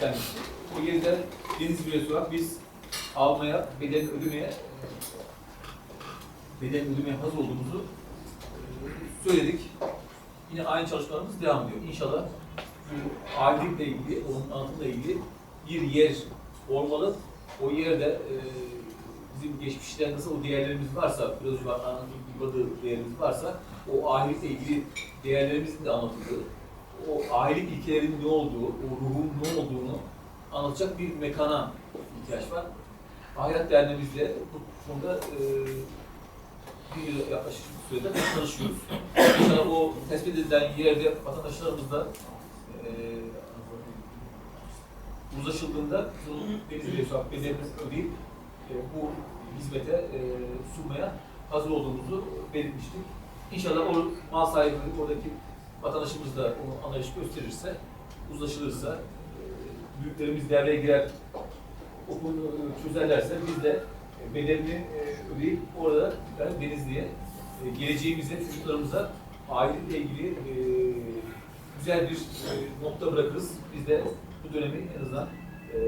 istenmişti. Bu yerden Deniz Büyüsü olarak biz almaya, bedel ödemeye bedel ödemeye hazır olduğumuzu e, söyledik. Yine aynı çalışmalarımız devam ediyor. İnşallah bu ailelikle ilgili, onun anlatımla ilgili bir yer olmalı. O yerde e, bizim geçmişten nasıl o değerlerimiz varsa, biraz önce anlatıladığı değerlerimiz varsa, o ahiretle ilgili değerlerimizin de anlatıldığı, o ahiret ilkelerinin ne olduğu, o ruhun ne olduğunu anlatacak bir mekana ihtiyaç var. Ahiret derneğimizle bu konuda e, bir yıl yaklaşık bir sürede çalışıyoruz. İnşallah o tespit edilen yerde vatandaşlarımızla e, uzlaşıldığında deniz hesap bedelimizi ödeyip e, bu hizmete e, sunmaya hazır olduğumuzu belirtmiştik. İnşallah o mal sahibi, oradaki vatandaşımız da onu anlayış gösterirse, uzlaşılırsa, e, büyüklerimiz devreye girer, o konuyu çözerlerse biz de e, bedelini e, ödeyip orada yani Denizli'ye e, geleceğimize, çocuklarımıza aileyle ilgili e, güzel bir e, nokta bırakırız. Biz de bu dönemi en azından e,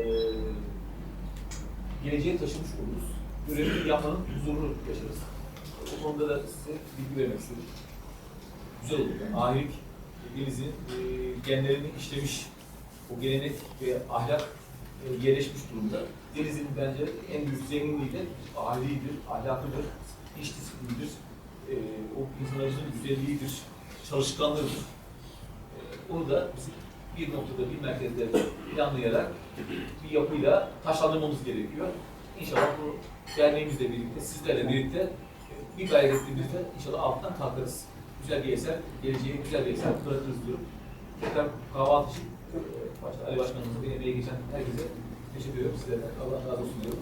geleceğe taşımış oluruz. Görevini yapmanın huzurunu yaşarız. O konuda da size bilgi vermek istedim. Güzel olur. Yani. Denizin e, genlerini işlemiş, o gelenek ve ahlak e, yerleşmiş durumda. Denizin bence en büyük zenginliği de ahlidir, ahlakıdır, iş disiplinidir, e, o insanlarımızın güzelliğidir, çalışkanlığıdır. E, onu da bizim bir noktada, bir merkezde planlayarak bir yapıyla taşlandırmamız gerekiyor. İnşallah bu derneğimizle birlikte, sizlerle birlikte e, bir gayretimizle inşallah altından kalkarız. Güzel bir eser, geleceğe güzel bir eser bırakırız diyorum. Tekrar kahvaltı için e, başta Ali Başkanımıza ve emeği geçen herkese teşekkür ediyorum. Size de Allah razı olsun diyorum.